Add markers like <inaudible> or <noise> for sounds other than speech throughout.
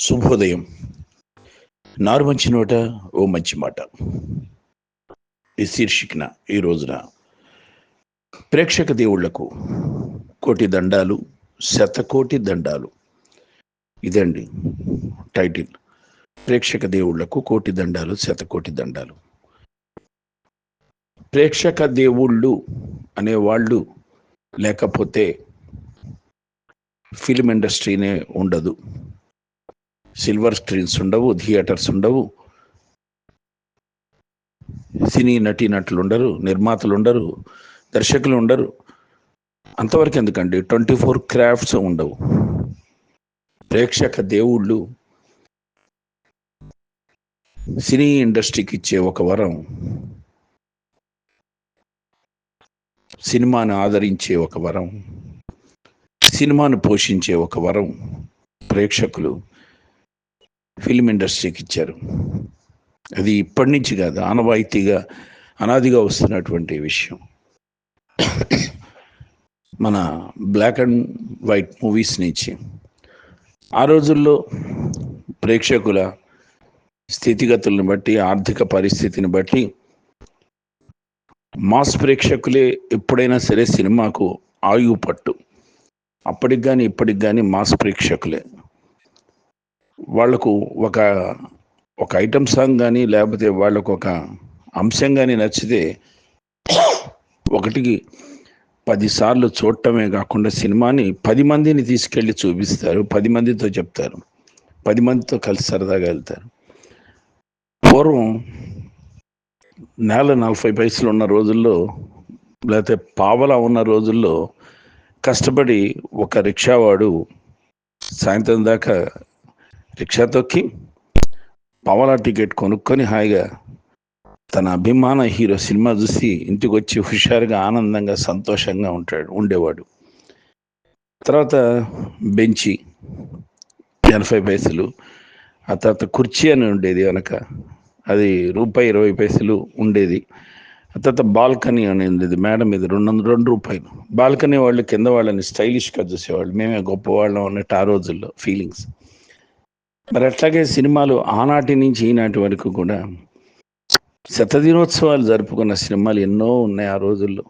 శుభోదయం. నారు మంచి నోట ఓ మంచి మాట. ఈ శీర్షికన ఈ రోజున ప్రేక్షక దేవుళ్ళకు కోటి దండాలు శతకోటి దండాలు. ఇదండి టైటిల్. ప్రేక్షక దేవుళ్ళకు కోటి దండాలు శతకోటి దండాలు. ప్రేక్షక దేవుళ్ళు అనేవాళ్ళు లేకపోతే ఫిలిం ఇండస్ట్రీనే ఉండదు. సిల్వర్ స్క్రీన్స్ ఉండవు థియేటర్స్ ఉండవు. సినీ నటీనటులు ఉండరు నిర్మాతలు ఉండరు దర్శకులు ఉండరు. అంతవరకు ఎందుకండి? ట్వంటీ ఫోర్ క్రాఫ్ట్స్ ఉండవు. ప్రేక్షక దేవుళ్ళు సినీ ఇండస్ట్రీకి ఇచ్చే ఒక వరం సినిమాను ఆదరించే ఒక వరం సినిమాను పోషించే ఒక వరం ప్రేక్షకులు. ఫిల్మ్ ఇండస్ట్రీకి ఇచ్చారు. అది ఇప్పటి నుంచి కాదు ఆనవాయితీగా అనాదిగా వస్తున్నటువంటి విషయం. మన బ్లాక్ అండ్ వైట్ మూవీస్ నుంచి ఆ రోజుల్లో ప్రేక్షకుల స్థితిగతులను బట్టి ఆర్థిక పరిస్థితిని బట్టి మాస్ ప్రేక్షకులే ఎప్పుడైనా సరే సినిమాకు ఆయువు పట్టు. అప్పటికి కానీ ఇప్పటికి కానీ మాస్ ప్రేక్షకులే. వాళ్ళకు ఒక ఒక ఐటమ్ సాంగ్ కానీ లేకపోతే వాళ్ళకు ఒక అంశం కానీ నచ్చితే ఒకటికి పదిసార్లు చూడటమే కాకుండా సినిమాని పది మందిని తీసుకెళ్ళి చూపిస్తారు. పది మందితో చెప్తారు. పది మందితో కలిసి సరదాగా వెళ్తారు. పూర్వం నెల నలభై పైసలు ఉన్న రోజుల్లో లేకపోతే పావలా ఉన్న రోజుల్లో కష్టపడి ఒక రిక్షావాడు సాయంత్రం దాకా రిక్షా తొక్కి పవలా టికెట్ కొనుక్కొని హాయిగా తన అభిమాన హీరో సినిమా చూసి ఇంటికి వచ్చి హుషారుగా ఆనందంగా సంతోషంగా ఉంటాడు ఉండేవాడు. తర్వాత బెంచి ఎనభై పైసలు ఆ తర్వాత కుర్చీ అని ఉండేది వెనక. అది రూపాయి ఇరవై పైసలు ఉండేది. ఆ తర్వాత బాల్కనీ అని ఉండేది మేడం మీద రెండు రెండు రూపాయలు. బాల్కనీ వాళ్ళు కింద వాళ్ళని స్టైలిష్గా చూసేవాళ్ళు. మేమే గొప్పవాళ్ళం అన్నట్టు ఆ రోజుల్లో ఫీలింగ్స్ మరి అట్లాగే సినిమాలు ఆనాటి నుంచి ఈనాటి వరకు కూడా శతదినోత్సవాలు జరుపుకున్న సినిమాలు ఎన్నో ఉన్నాయి ఆ రోజుల్లో.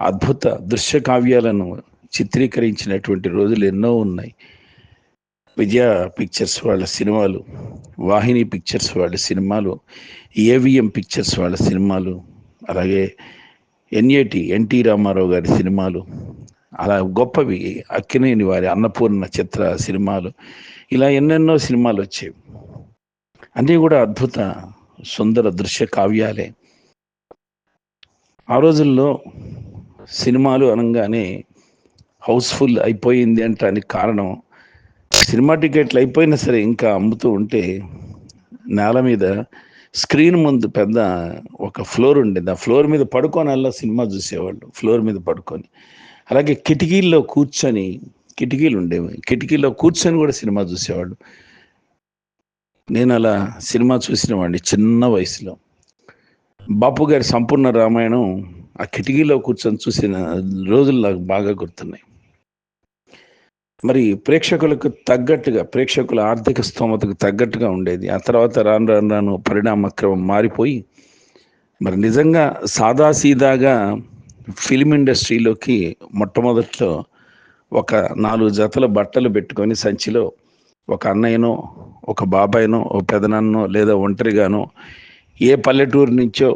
అద్భుత దృశ్య కావ్యాలను చిత్రీకరించినటువంటి రోజులు ఎన్నో ఉన్నాయి. విజయ పిక్చర్స్ వాళ్ళ సినిమాలు వాహిని పిక్చర్స్ వాళ్ళ సినిమాలు ఏవిఎం పిక్చర్స్ వాళ్ళ సినిమాలు అలాగే ఎన్ఏటి ఎన్టీ రామారావు గారి సినిమాలు అలా గొప్పవి అక్కినేని వారి అన్నపూర్ణ చిత్ర సినిమాలు ఇలా ఎన్నెన్నో సినిమాలు వచ్చాయి అన్నీ కూడా అద్భుత సుందర దృశ్య కావ్యాలే. ఆ రోజుల్లో సినిమాలు అనగానే హౌస్ఫుల్ అయిపోయింది అంటానికి కారణం సినిమా టికెట్లు అయిపోయినా సరే ఇంకా అమ్ముతూ ఉంటే నేల మీద స్క్రీన్ ముందు పెద్ద ఒక ఫ్లోర్ ఉండేది. ఆ ఫ్లోర్ మీద పడుకొని అలా సినిమా చూసేవాళ్ళు ఫ్లోర్ మీద పడుకొని. అలాగే కిటికీల్లో కూర్చొని కిటికీలు ఉండేవి కిటికీలో కూర్చొని కూడా సినిమా చూసేవాడు నేను అలా సినిమా చూసినవాడిని చిన్న వయసులో. బాపు గారి సంపూర్ణ రామాయణం ఆ కిటికీలో కూర్చొని చూసిన రోజులు నాకు బాగా గుర్తున్నాయి. మరి ప్రేక్షకులకు తగ్గట్టుగా ప్రేక్షకుల ఆర్థిక స్తోమతకు తగ్గట్టుగా ఉండేది. ఆ తర్వాత రాను రాను రాను పరిణామక్రమం మారిపోయి మరి నిజంగా సాదాసీదాగా ఫిలిం ఇండస్ట్రీలోకి మొట్టమొదట్లో ఒక నాలుగు జతల బట్టలు పెట్టుకొని సంచిలో ఒక అన్నయ్యనో ఒక బాబాయ్నో ఒక పెదనాన్నో లేదా ఒంటరిగానో ఏ పల్లెటూరు నుంచో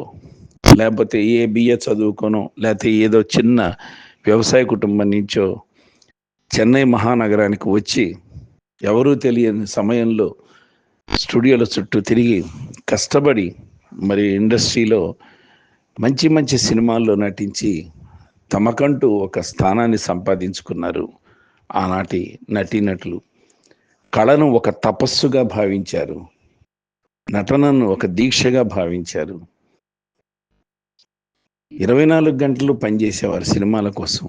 లేకపోతే ఏ బిఏ చదువుకోనో లేకపోతే ఏదో చిన్న వ్యవసాయ కుటుంబం నుంచో చెన్నై మహానగరానికి వచ్చి ఎవరూ తెలియని సమయంలో స్టూడియోల చుట్టూ తిరిగి కష్టపడి మరి ఇండస్ట్రీలో మంచి మంచి సినిమాల్లో నటించి తమకంటూ ఒక స్థానాన్ని సంపాదించుకున్నారు ఆనాటి నటీనటులు. కళను ఒక తపస్సుగా భావించారు. నటనను ఒక దీక్షగా భావించారు. ఇరవై నాలుగు గంటలు పనిచేసేవారు సినిమాల కోసం.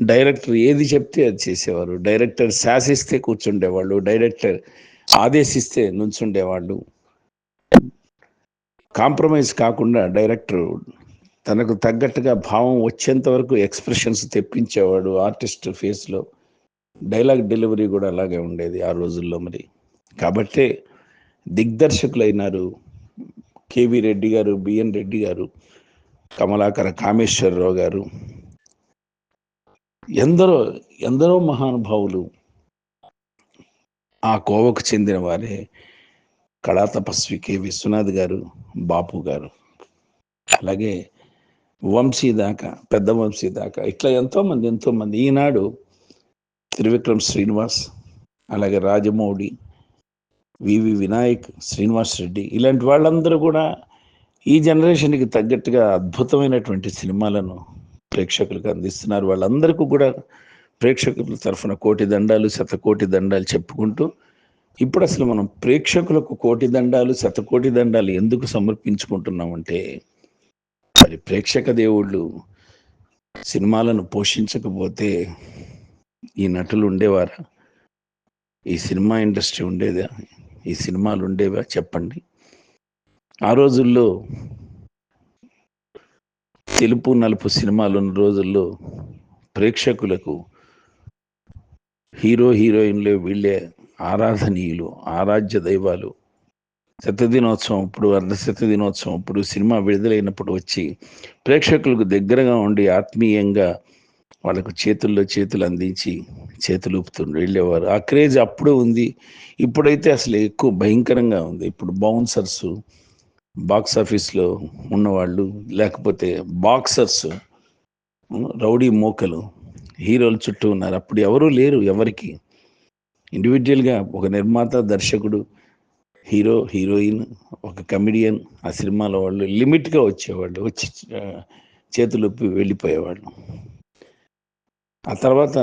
డైరెక్టర్ ఏది చెప్తే అది చేసేవారు. డైరెక్టర్ శాసిస్తే కూర్చుండేవాళ్ళు. డైరెక్టర్ ఆదేశిస్తే నుంచుండేవాళ్ళు. కాంప్రమైజ్ కాకుండా డైరెక్టర్ తనకు తగ్గట్టుగా భావం వచ్చేంత వరకు ఎక్స్ప్రెషన్స్ తెప్పించేవాడు ఆర్టిస్ట్ ఫేస్లో. డైలాగ్ డెలివరీ కూడా అలాగే ఉండేది ఆ రోజుల్లో మరి. కాబట్టే దిగ్దర్శకులైనారు కేవి రెడ్డి గారు బిఎన్ రెడ్డి గారు కమలాకర కామేశ్వరరావు గారు. ఎందరో ఎందరో మహానుభావులు ఆ కోవకు చెందిన వారే కళా తపస్వి కె విశ్వనాథ్ గారు బాపు గారు. అలాగే వంశీ దాకా పెద్ద వంశీ దాకా ఇట్లా ఎంతోమంది ఎంతోమంది. ఈనాడు త్రివిక్రమ్ శ్రీనివాస్ అలాగే రాజమౌళి వివి వినాయక్ శ్రీనివాస్ రెడ్డి ఇలాంటి వాళ్ళందరూ కూడా ఈ జనరేషన్కి తగ్గట్టుగా అద్భుతమైనటువంటి సినిమాలను ప్రేక్షకులకు అందిస్తున్నారు. వాళ్ళందరికీ కూడా ప్రేక్షకుల తరఫున కోటి దండాలు శతకోటి దండాలు చెప్పుకుంటూ ఇప్పుడు అసలు మనం ప్రేక్షకులకు కోటి దండాలు శతకోటి దండాలు ఎందుకు సమర్పించుకుంటున్నామంటే మరి ప్రేక్షక దేవుళ్ళు సినిమాలను పోషించకపోతే ఈ నటులు ఉండేవారా? ఈ సినిమా ఇండస్ట్రీ ఉండేదా? ఈ సినిమాలు ఉండేవా? చెప్పండి. ఆ రోజుల్లో తెలుపు నలుపు సినిమాలు ఉన్న రోజుల్లో ప్రేక్షకులకు హీరో హీరోయిన్లు వీళ్ళే ఆరాధనీయులు ఆరాధ్య దైవాలు శతదినోత్సవం ఇప్పుడు అర్ధ శతదినోత్సవం ఇప్పుడు సినిమా విడుదలైనప్పుడు వచ్చి ప్రేక్షకులకు దగ్గరగా ఉండి ఆత్మీయంగా వాళ్ళకు చేతుల్లో చేతులు అందించి చేతులు ఊపుతుండ్రు. వెళ్ళేవారు. ఆ క్రేజ్ అప్పుడు ఉంది. ఇప్పుడైతే అసలు ఎక్కువ భయంకరంగా ఉంది. ఇప్పుడు బౌన్సర్స్ బాక్స్ ఆఫీస్లో ఉన్నవాళ్ళు లేకపోతే బాక్సర్స్ రౌడీ మోకలు హీరోలు చుట్టూ ఉన్నారు. అప్పుడు ఎవరూ లేరు ఎవరికి. ఇండివిజువల్గా ఒక నిర్మాత దర్శకుడు హీరో హీరోయిన్ ఒక కమెడియన్ ఆ సినిమాల వాళ్ళు లిమిట్గా వచ్చేవాళ్ళు వచ్చి చేతులొప్పి వెళ్ళిపోయేవాళ్ళు. ఆ తర్వాత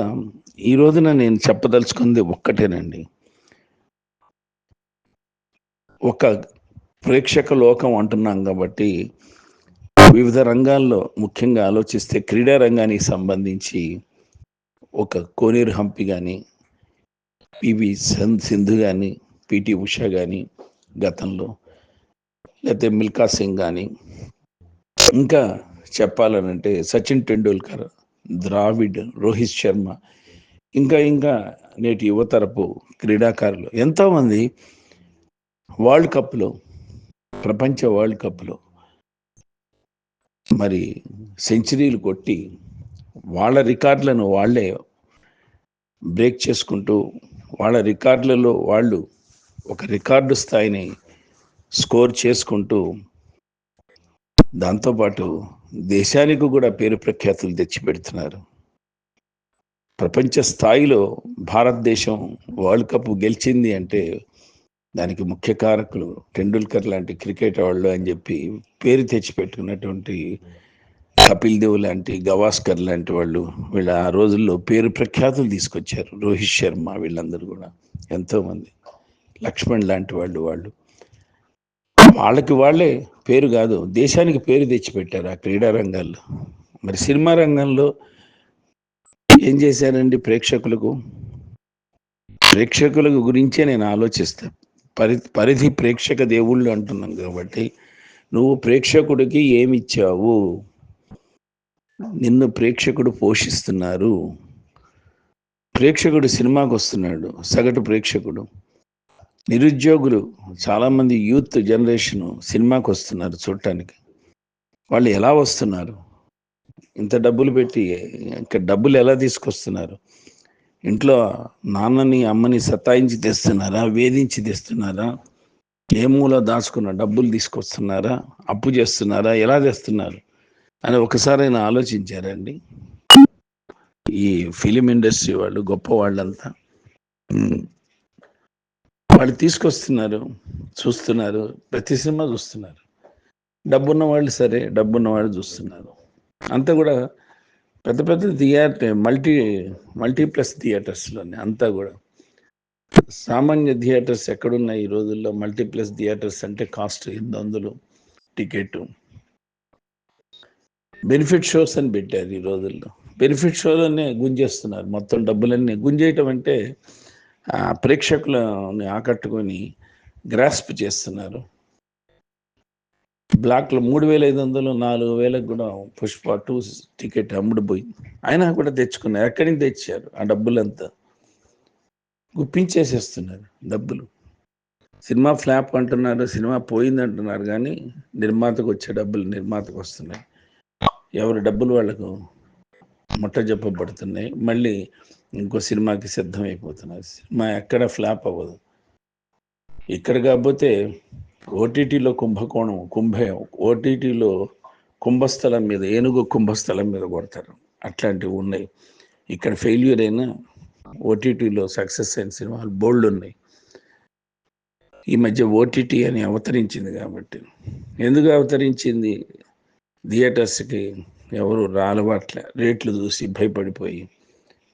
ఈ రోజున నేను చెప్పదలుచుకుంది ఒక్కటేనండి. ఒక ప్రేక్షక లోకం అంటున్నాం కాబట్టి వివిధ రంగాల్లో ముఖ్యంగా ఆలోచిస్తే క్రీడా రంగానికి సంబంధించి ఒక కోనేరు హంపి కానీ పివి సన్ సింధు కానీ పిటి ఉష కానీ గతంలో లేకపోతే మిల్కా సింగ్ కానీ ఇంకా చెప్పాలనంటే సచిన్ టెండూల్కర్ ద్రావిడ్ రోహిత్ శర్మ ఇంకా ఇంకా నేటి యువతరపు క్రీడాకారులు. ఎంతోమంది వరల్డ్ కప్లో ప్రపంచ వరల్డ్ కప్లో మరి సెంచరీలు కొట్టి వాళ్ళ రికార్డులను వాళ్ళే బ్రేక్ చేసుకుంటూ వాళ్ళ రికార్డులలో వాళ్ళు ఒక రికార్డు స్థాయిని స్కోర్ చేసుకుంటూ దాంతోపాటు దేశానికి కూడా పేరు ప్రఖ్యాతులు తెచ్చిపెడుతున్నారు. ప్రపంచ స్థాయిలో భారతదేశం వరల్డ్ కప్ గెలిచింది అంటే దానికి ముఖ్య కారకులు టెండూల్కర్ లాంటి క్రికెట్ వాళ్ళు అని చెప్పి పేరు తెచ్చిపెట్టుకున్నటువంటి కపిల్ దేవ్ లాంటి గవాస్కర్ లాంటి వాళ్ళు వీళ్ళ ఆ రోజుల్లో పేరు ప్రఖ్యాతులు తీసుకొచ్చారు. రోహిత్ శర్మ వీళ్ళందరూ కూడా ఎంతోమంది. లక్ష్మణ్ లాంటి వాళ్ళు వాళ్ళు. వాళ్ళకి వాళ్ళే పేరు కాదు దేశానికి పేరు తెచ్చిపెట్టారు ఆ క్రీడా రంగాల్లో. మరి సినిమా రంగంలో ఏం చేశారండి ప్రేక్షకులకు? ప్రేక్షకుల గురించే నేను ఆలోచిస్తా. పరి పరిధి ప్రేక్షక దేవుళ్ళు అంటున్నాం కాబట్టి నువ్వు ప్రేక్షకుడికి ఏమి ఇచ్చావు నిన్ను ప్రేక్షకుడు పోషిస్తున్నారు. ప్రేక్షకుడు సినిమాకు వస్తున్నాడు సగటు ప్రేక్షకుడు. నిరుద్యోగులు చాలామంది యూత్ జనరేషన్ సినిమాకి వస్తున్నారు చూడటానికి. వాళ్ళు ఎలా వస్తున్నారు? ఇంత డబ్బులు పెట్టి ఇంకా డబ్బులు ఎలా తీసుకొస్తున్నారు? ఇంట్లో నాన్నని అమ్మని సతాయించి తెస్తున్నారా? వేధించి తెస్తున్నారా? ఏ మూల దాచుకున్న డబ్బులు తీసుకొస్తున్నారా? అప్పు చేస్తున్నారా? ఎలా తెస్తున్నారు అని ఒకసారైనా ఆలోచించారండి ఈ ఫిలిం ఇండస్ట్రీ వాళ్ళు గొప్ప వాళ్ళంతా. వాళ్ళు తీసుకొస్తున్నారు చూస్తున్నారు ప్రతి సినిమా చూస్తున్నారు. డబ్బున్న వాళ్ళు సరే డబ్బున్న వాళ్ళు చూస్తున్నారు. అంతా కూడా పెద్ద పెద్ద థియేటర్ మల్టీ మల్టీప్లెక్స్ థియేటర్స్లోనే అంతా కూడా. సామాన్య థియేటర్స్ ఎక్కడున్నాయి ఈ రోజుల్లో? మల్టీప్లెక్స్ థియేటర్స్ అంటే కాస్ట్ ఎనిమిది వందలు టికెట్ బెనిఫిట్ షోస్ అని పెట్టారు ఈ రోజుల్లో. బెనిఫిట్ షోలోనే గుంజేస్తున్నారు. మొత్తం డబ్బులన్నీ గుంజేయటం అంటే ప్రేక్షకులని ఆకట్టుకొని గ్రాస్ప్ చేస్తున్నారు. బ్లాక్లో మూడు వేల ఐదు వందలు నాలుగు వేలకు కూడా పుష్ప టూ టికెట్ అమ్ముడుపోయింది. అయినా కూడా తెచ్చుకున్నారు. ఎక్కడి నుంచి తెచ్చారు? ఆ డబ్బులంతా? గుప్పించేసేస్తున్నారు డబ్బులు. సినిమా ఫ్లాప్ అంటున్నారు సినిమా పోయింది అంటున్నారు కానీ నిర్మాతకు వచ్చే డబ్బులు నిర్మాతకు వస్తున్నాయి. ఎవరి డబ్బులు వాళ్ళకు ముట్ట చెప్పబడుతున్నాయి మళ్ళీ ఇంకో సినిమాకి సిద్ధమైపోతున్నారు. సినిమా ఎక్కడ ఫ్లాప్ అవ్వదు. ఇక్కడ కాకపోతే ఓటీటీలో కుంభకోణం కుంభే ఓటీటీలో కుంభస్థలం మీద ఏనుగు కుంభస్థలం మీద కొడతారు. అట్లాంటివి ఉన్నాయి. ఇక్కడ ఫెయిల్యూర్ అయినా ఓటీటీలో సక్సెస్ అయిన సినిమాలు బోల్డ్ ఉన్నాయి. ఈ మధ్య ఓటీటీ అని అవతరించింది కాబట్టి. ఎందుకు అవతరించింది? థియేటర్స్కి ఎవరు రాలవట్లే. రేట్లు చూసి భయపడిపోయి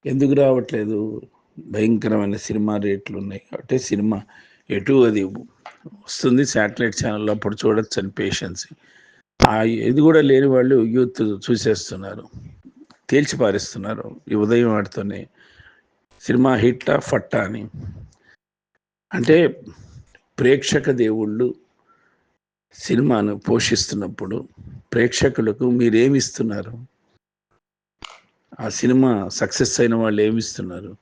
ఎందుకు రావట్లేదు? భయంకరమైన సినిమా రేట్లు ఉన్నాయి కాబట్టి సినిమా ఎటు అది వస్తుంది శాటిలైట్ ఛానల్లో అప్పుడు చూడొచ్చు అని పేషెన్స్ ఆ ఇది కూడా లేని వాళ్ళు యూత్ చూసేస్తున్నారు. తేల్చి పారేస్తున్నారు ఈ ఉదయం వాటితోనే. సినిమా హిట్టా ఫట్టా అని. అంటే ప్రేక్షక దేవుళ్ళు సినిమాను పోషిస్తున్నప్పుడు ప్రేక్షకులకు మీరేమిస్తున్నారు ఆ సినిమా సక్సెస్ అయిన వాళ్ళు ఏమిస్తున్నారు?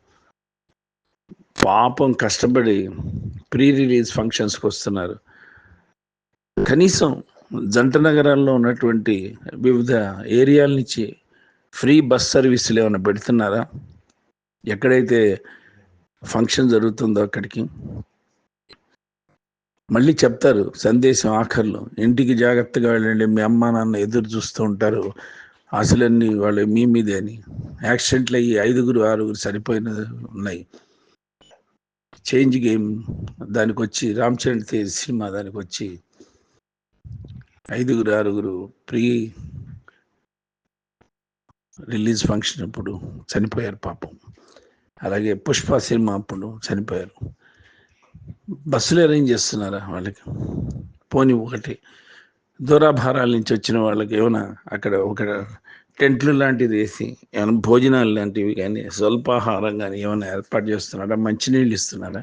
పాపం కష్టపడి ప్రీ రిలీజ్ ఫంక్షన్స్కి వస్తున్నారు. కనీసం జంట నగరాల్లో ఉన్నటువంటి వివిధ ఏరియాల నుంచి ఫ్రీ బస్ సర్వీసులు ఏమైనా పెడుతున్నారా? ఎక్కడైతే ఫంక్షన్ జరుగుతుందో అక్కడికి? మళ్ళీ చెప్తారు సందేశం ఆఖర్లో ఇంటికి జాగ్రత్తగా వెళ్ళండి మీ అమ్మ నాన్న ఎదురు చూస్తూ ఉంటారు. ఆశలన్నీ వాళ్ళు మీ మీదే అని. యాక్సిడెంట్లు అయ్యి ఐదుగురు ఆరుగురు సరిపోయిన ఉన్నాయి. చేంజ్ గేమ్ దానికి వచ్చి రామ్ చరణ్ తేజ్ సినిమా దానికి వచ్చి ఐదుగురు ఆరుగురు ప్రీ రిలీజ్ ఫంక్షన్ అప్పుడు చనిపోయారు పాపం. అలాగే పుష్ప సినిమా అప్పుడు చనిపోయారు. బస్సులు అరేంజ్ చేస్తున్నారా వాళ్ళకి? పోనీ ఒకటి. దూరాభారాల నుంచి వచ్చిన వాళ్ళకి ఏమైనా అక్కడ ఒక టెంట్లు లాంటిది వేసి ఏమైనా భోజనాలు లాంటివి కానీ స్వల్పాహారం కానీ ఏమైనా ఏర్పాటు చేస్తున్నారా? మంచినీళ్ళు ఇస్తున్నారా?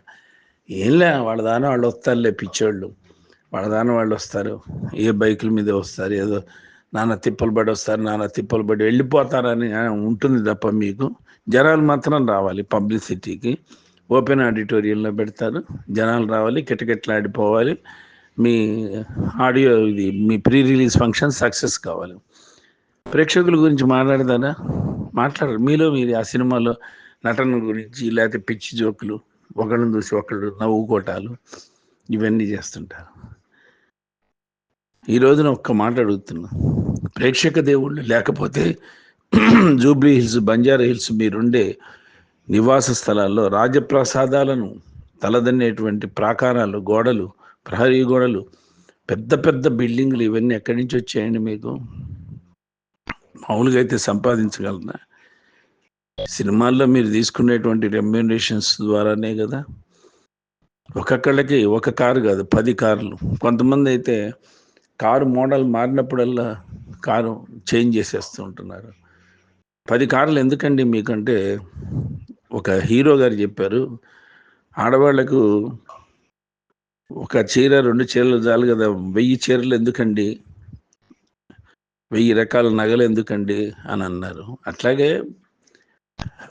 ఏంలే వాళ్ళ దాని వాళ్ళు వస్తారులే పిచ్చోళ్ళు. వాళ్ళ దాని వాళ్ళు వస్తారు. ఏ బైకుల మీద వస్తారు ఏదో నాన్న తిప్పలు పడి వస్తారు నాన్న తిప్పలు పడి వెళ్ళిపోతారని ఉంటుంది తప్ప మీకు. జనాలు మాత్రం రావాలి పబ్లిసిటీకి. ఓపెన్ ఆడిటోరియంలో పెడతారు. జనాలు రావాలి కిటకిట్లాడిపోవాలి. మీ ఆడియో ఇది మీ ప్రీ రిలీజ్ ఫంక్షన్ సక్సెస్ కావాలి. ప్రేక్షకుల గురించి మాట్లాడతారా మాట్లాడరు. మీలో మీరు ఆ సినిమాలో నటన గురించి లేకపోతే పిచ్చి జోకులు ఒకళ్ళని చూసి ఒకళ్ళు నవ్వుకోటాలు ఇవన్నీ చేస్తుంటారు. ఈ రోజున ఒక్క మాట అడుగుతున్నా. ప్రేక్షక దేవుళ్ళు లేకపోతే <clears throat> జూబ్లీ హిల్స్ బంజారా హిల్స్ మీరుండే నివాస స్థలాల్లో రాజప్రసాదాలను తలదన్నేటువంటి ప్రాకారాలు గోడలు ప్రహరీ గోడలు పెద్ద పెద్ద బిల్డింగ్లు ఇవన్నీ ఎక్కడి నుంచి వచ్చాయండి మీకు? మామూలుగా అయితే సంపాదించగలరా సినిమాల్లో మీరు తీసుకునేటువంటి రెమ్యూనరేషన్స్ ద్వారానే కదా. ఒక్కొక్కళ్ళకి ఒక కారు కాదు పది కార్లు. కొంతమంది అయితే కారు మోడల్ మారినప్పుడల్లా కారు చేంజ్ చేసేస్తూ ఉంటున్నారు. పది కార్లు ఎందుకండి మీకంటే? ఒక హీరో గారు చెప్పారు ఆడవాళ్ళకు ఒక చీర రెండు చీరలు చాలు కదా వెయ్యి చీరలు ఎందుకండి? వెయ్యి రకాల నగలు ఎందుకండి అని అన్నారు. అట్లాగే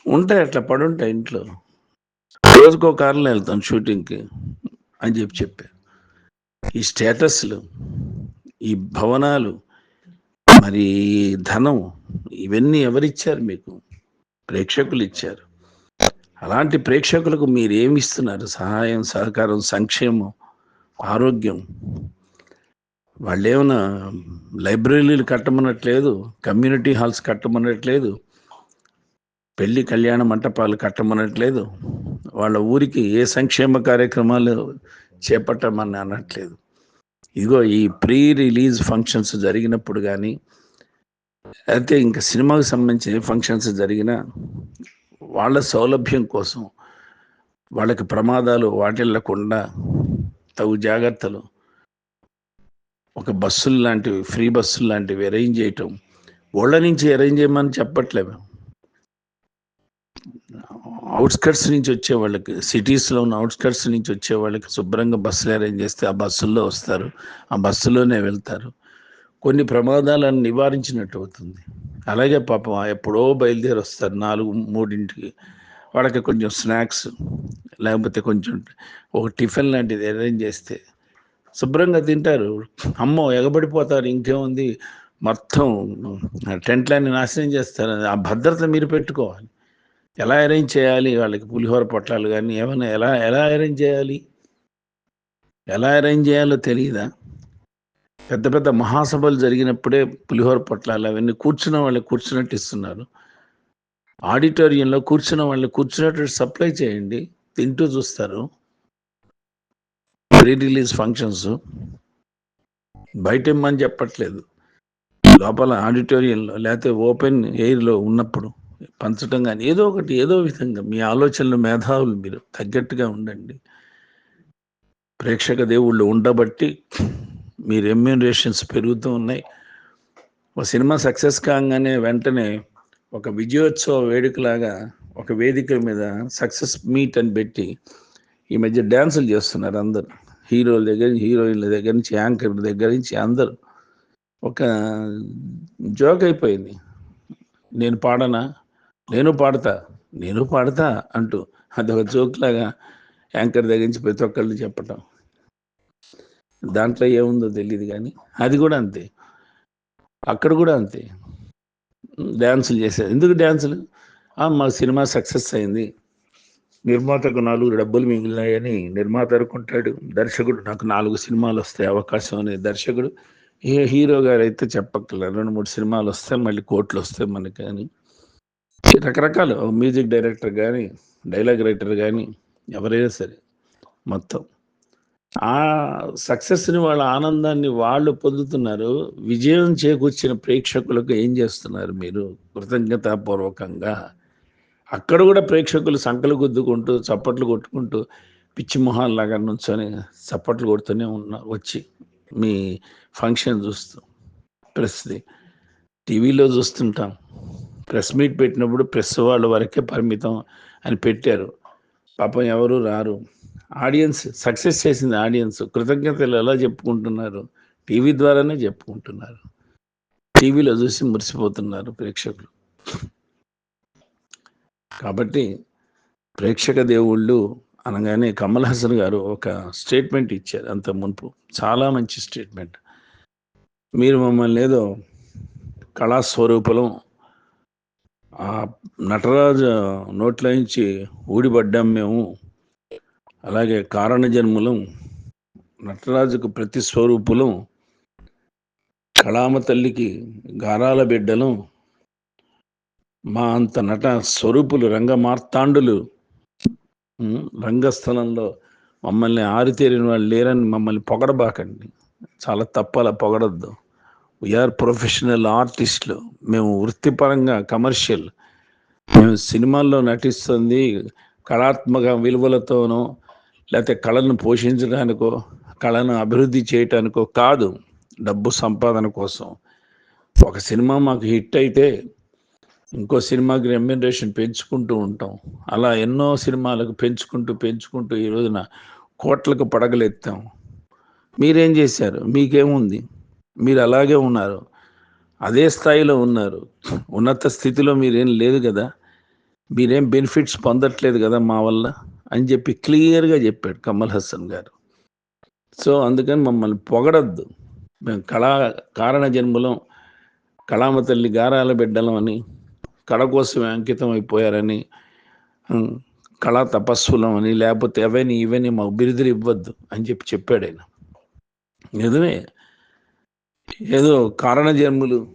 ఉంటాయి అట్లా పడుంటాయి ఇంట్లో. రోజుకో కారులో వెళ్తాం షూటింగ్కి అని చెప్పి చెప్పారు. ఈ స్టేటస్లు ఈ భవనాలు మరి ధనం ఇవన్నీ ఎవరిచ్చారు మీకు? ప్రేక్షకులు ఇచ్చారు. అలాంటి ప్రేక్షకులకు మీరు ఏమి ఇస్తున్నారు? సహాయం సహకారం సంక్షేమం ఆరోగ్యం వాళ్ళు ఏమైనా లైబ్రరీలు కట్టమనట్లేదు కమ్యూనిటీ హాల్స్ కట్టమనట్లేదు పెళ్ళి కళ్యాణ మంటపాలు కట్టమనట్లేదు వాళ్ళ ఊరికి ఏ సంక్షేమ కార్యక్రమాలు చేపట్టమని అనట్లేదు. ఇదిగో ఈ ప్రీ రిలీజ్ ఫంక్షన్స్ జరిగినప్పుడు కానీ అయితే ఇంకా సినిమాకు సంబంధించిన ఫంక్షన్స్ జరిగిన వాళ్ళ సౌలభ్యం కోసం వాళ్ళకి ప్రమాదాలు వాటిల్లకుండా తగు జాగ్రత్తలు ఒక బస్సులు లాంటివి ఫ్రీ బస్సులు లాంటివి అరేంజ్ చేయటం. ఓళ్ళ నుంచి అరేంజ్ చేయమని చెప్పట్లేదు. అవుట్స్కట్స్ నుంచి వచ్చే వాళ్ళకి సిటీస్లో ఉన్న అవుట్స్కట్స్ నుంచి వచ్చే వాళ్ళకి శుభ్రంగా బస్సులు అరేంజ్ చేస్తే ఆ బస్సుల్లో వస్తారు. ఆ బస్సులోనే వెళ్తారు. కొన్ని ప్రమాదాలను నివారించినట్టు అవుతుంది. అలాగే పాపం ఎప్పుడో బయలుదేరి వస్తారు నాలుగు మూడింటికి. వాళ్ళకి కొంచెం స్నాక్స్ లేకపోతే కొంచెం ఒక టిఫిన్ లాంటిది అరేంజ్ చేస్తే శుభ్రంగా తింటారు. అమ్మో ఎగబడిపోతారు ఇంకేముంది? మొత్తం టెంట్లన్నీ నాశనం చేస్తారు. ఆ భద్రత మీరు పెట్టుకోవాలి. ఎలా అరేంజ్ చేయాలి? వాళ్ళకి పులిహోర పొట్లాలు కానీ ఏమైనా ఎలా ఎలా అరేంజ్ చేయాలి? ఎలా అరేంజ్ చేయాలో తెలియదా పెద్ద పెద్ద మహాసభలు జరిగినప్పుడే పులిహోర పొట్లాలు అవన్నీ కూర్చున్న వాళ్ళకి కూర్చున్నట్టు ఇస్తున్నారు. ఆడిటోరియంలో కూర్చున్న వాళ్ళని కూర్చున్నట్టు సప్లై చేయండి. తింటూ చూస్తారు. ప్రీ రిలీజ్ ఫంక్షన్స్ బయట ఇమ్మని చెప్పట్లేదు. లోపల ఆడిటోరియంలో లేకపోతే ఓపెన్ ఎయిర్లో ఉన్నప్పుడు పంచడం కానీ ఏదో ఒకటి ఏదో విధంగా మీ ఆలోచనలు మేధావులు మీరు తగ్గట్టుగా ఉండండి. ప్రేక్షక దేవుళ్ళు ఉండబట్టి మీ రెమ్యూనరేషన్స్ పెరుగుతూ ఉన్నాయి. ఒక సినిమా సక్సెస్ కాగానే వెంటనే ఒక విజయోత్సవ వేడుకలాగా ఒక వేదిక మీద సక్సెస్ మీట్ అని పెట్టి ఈ మధ్య డ్యాన్సులు చేస్తున్నారు అందరు. హీరోల దగ్గర నుంచి హీరోయిన్ల దగ్గర నుంచి యాంకర్ దగ్గర నుంచి అందరు ఒక జోక్ అయిపోయింది. నేను పాడనా? నేను పాడతా. నేను పాడతా అంటూ అదొక జోక్ లాగా యాంకర్ దగ్గర నుంచి ప్రతి ఒక్కళ్ళు చెప్పటం. దాంట్లో ఏముందో తెలియదు కానీ అది కూడా అంతే. అక్కడ కూడా అంతే. డ్యాన్సులు చేశారు ఎందుకు డ్యాన్సులు మా సినిమా సక్సెస్ అయింది. నిర్మాతకు నాలుగు డబ్బులు మిగిలినాయని నిర్మాత అనుకుంటాడు దర్శకుడు నాకు నాలుగు సినిమాలు వస్తాయి అవకాశం అని దర్శకుడు ఏ హీరో గారు అయితే చెప్పక్కర్లేదు రెండు మూడు సినిమాలు వస్తాయి మళ్ళీ కోట్లు వస్తాయి మనకి అని. రకరకాలు. మ్యూజిక్ డైరెక్టర్ కానీ డైలాగ్ రైటర్ కానీ ఎవరైనా సరే మొత్తం. ఆ సక్సెస్ని వాళ్ళ ఆనందాన్ని వాళ్ళు పొందుతున్నారు. విజయం చేకూర్చిన ప్రేక్షకులకు ఏం చేస్తున్నారు మీరు? కృతజ్ఞతాపూర్వకంగా అక్కడ కూడా ప్రేక్షకులు సంకలు గుద్దుకుంటూ చప్పట్లు కొట్టుకుంటూ పిచ్చి మొహాల్లాగా నుంచొని చప్పట్లు కొడుతూనే ఉన్నారు వచ్చి మీ ఫంక్షన్ చూస్తూ ప్రెస్ది టీవీలో చూస్తుంటాం. ప్రెస్ మీట్ పెట్టినప్పుడు ప్రెస్ వాళ్ళ వరకే పరిమితం అని పెట్టారు. పాపం ఎవరు రారు. ఆడియన్స్ సక్సెస్ చేసింది ఆడియన్స్ కృతజ్ఞతలు ఎలా చెప్పుకుంటున్నారు? టీవీ ద్వారానే చెప్పుకుంటున్నారు. టీవీలో చూసి మురిసిపోతున్నారు ప్రేక్షకులు. కాబట్టి ప్రేక్షక దేవుళ్ళు అనగానే కమల్ హాసన్ గారు ఒక స్టేట్మెంట్ ఇచ్చారు అంత మునుపు. చాలా మంచి స్టేట్మెంట్. మీరు మమ్మల్ని ఏదో కళాస్వరూపలం ఆ నటరాజు నోట్ల నుంచి ఊడిపడ్డాం మేము. అలాగే కారణ జన్ములం నటరాజుకు ప్రతి స్వరూపులం కళామ తల్లికి గారాల బిడ్డలం మా అంత నట స్వరూపులు రంగమార్తాండులు రంగస్థలంలో మమ్మల్ని ఆరితేరిన వాళ్ళు లేరని మమ్మల్ని పొగడబాకండి. చాలా తప్పలా పొగడద్దు. వీఆర్ ప్రొఫెషనల్ ఆర్టిస్టులు మేము వృత్తిపరంగా కమర్షియల్ మేము సినిమాల్లో నటిస్తుంది కళాత్మక విలువలతోనో లేకపోతే కళను పోషించడానికో కళను అభివృద్ధి చేయటానికో కాదు డబ్బు సంపాదన కోసం. ఒక సినిమా మాకు హిట్ అయితే ఇంకో సినిమాకి రెమ్యునరేషన్ పెంచుకుంటూ ఉంటాం. అలా ఎన్నో సినిమాలకు పెంచుకుంటూ పెంచుకుంటూ ఈ రోజున కోట్లకు పడగలెత్తాం. మీరేం చేశారు? మీకేముంది? మీరు అలాగే ఉన్నారు. అదే స్థాయిలో ఉన్నారు. ఉన్నత స్థితిలో మీరేం లేదు కదా. మీరేం బెనిఫిట్స్ పొందట్లేదు కదా మా వల్ల అని చెప్పి క్లియర్గా చెప్పాడు కమల్ హసన్ గారు. సో అందుకని మమ్మల్ని పొగడద్దు. మేము కళా కారణ జన్మలం కళామ తల్లి గారాల బిడ్డలం అని కళ కోసం అంకితం అయిపోయారని కళా తపస్సులం అని లేకపోతే అవని ఇవని మాకు బిరుదులు ఇవ్వద్దు అని చెప్పి చెప్పాడు ఆయన. నిజమే. ఏదో కారణ జన్ములు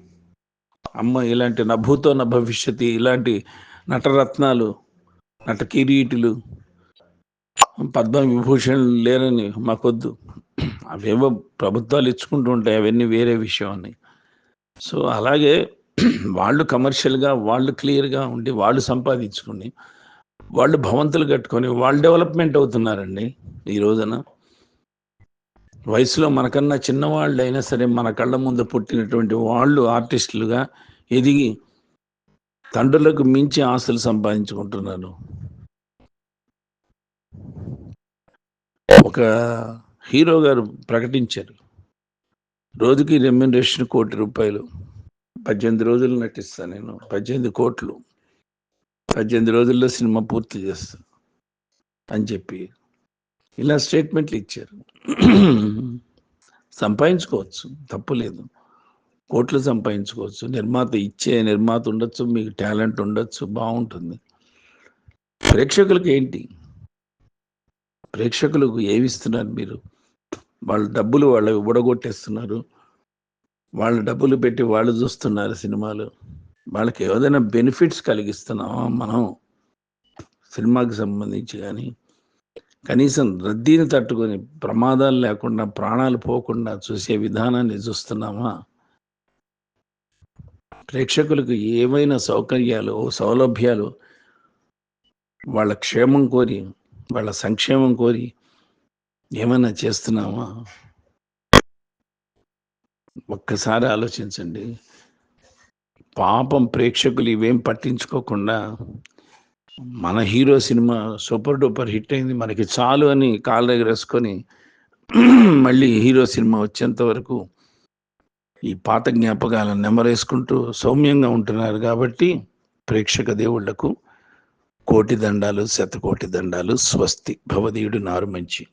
అమ్మ ఇలాంటి నభూతో నా భవిష్యత్తు ఇలాంటి నటరత్నాలు నట కిరీటులు పద్మ విభూషణులు లేరని మాకొద్దు. అవేవో ప్రభుత్వాలు ఇచ్చుకుంటూ ఉంటాయి అవన్నీ వేరే విషయం అని. సో అలాగే వాళ్ళు కమర్షియల్గా వాళ్ళు క్లియర్గా ఉండి వాళ్ళు సంపాదించుకుని వాళ్ళు భవంతులు కట్టుకొని వాళ్ళు డెవలప్మెంట్ అవుతున్నారండి ఈ రోజున. వయసులో మనకన్నా చిన్నవాళ్ళు అయినా సరే మన కళ్ళ ముందు పుట్టినటువంటి వాళ్ళు ఆర్టిస్టులుగా ఎదిగి తండ్రులకు మించి ఆస్తులు సంపాదించుకుంటున్నారు. ఒక హీరో గారు ప్రకటించారు. రోజుకి రెమ్యునరేషన్ కోటి రూపాయలు. పద్దెనిమిది రోజులు నటిస్తాను నేను. పద్దెనిమిది కోట్లు. పద్దెనిమిది రోజుల్లో సినిమా పూర్తి చేస్తా అని చెప్పి. ఇలా స్టేట్మెంట్లు ఇచ్చారు. సంపాదించుకోవచ్చు. తప్పు లేదు. కోట్లు సంపాదించుకోవచ్చు. నిర్మాత ఇచ్చే నిర్మాత ఉండొచ్చు మీకు టాలెంట్ ఉండొచ్చు బాగుంటుంది. ప్రేక్షకులకు ఏంటి? ప్రేక్షకులకు ఏమిస్తున్నారు మీరు? వాళ్ళ డబ్బులు వాళ్ళ ఇవ్వడగొట్టేస్తున్నారు వాళ్ళు డబ్బులు పెట్టి వాళ్ళు చూస్తున్నారు సినిమాలు. వాళ్ళకి ఏదైనా బెనిఫిట్స్ కలిగిస్తున్నామా మనం? సినిమాకి సంబంధించి కానీ కనీసం రద్దీని తట్టుకొని ప్రమాదాలు లేకుండా ప్రాణాలు పోకుండా చూసే విధానాన్ని చూస్తున్నామా? ప్రేక్షకులకు ఏమైనా సౌకర్యాలు సౌలభ్యాలు వాళ్ళ క్షేమం కోరి వాళ్ళ సంక్షేమం కోరి ఏమైనా చేస్తున్నామా? ఒక్కసారి ఆలోచించండి. పాపం ప్రేక్షకులు ఇవేం పట్టించుకోకుండా మన hero cinema super duper hit అయింది మనకి చాలు అని కాళ్ళ దగ్గర వేసుకొని మళ్ళీ హీరో సినిమా వచ్చేంత వరకు ఈ పాత జ్ఞాపకాలను నెమరేసుకుంటూ సౌమ్యంగా ఉంటున్నారు కాబట్టి ప్రేక్షక దేవుళ్ళకు కోటి దండాలు శతకోటి దండాలు స్వస్తి భవదీయుడు నారు మంచి.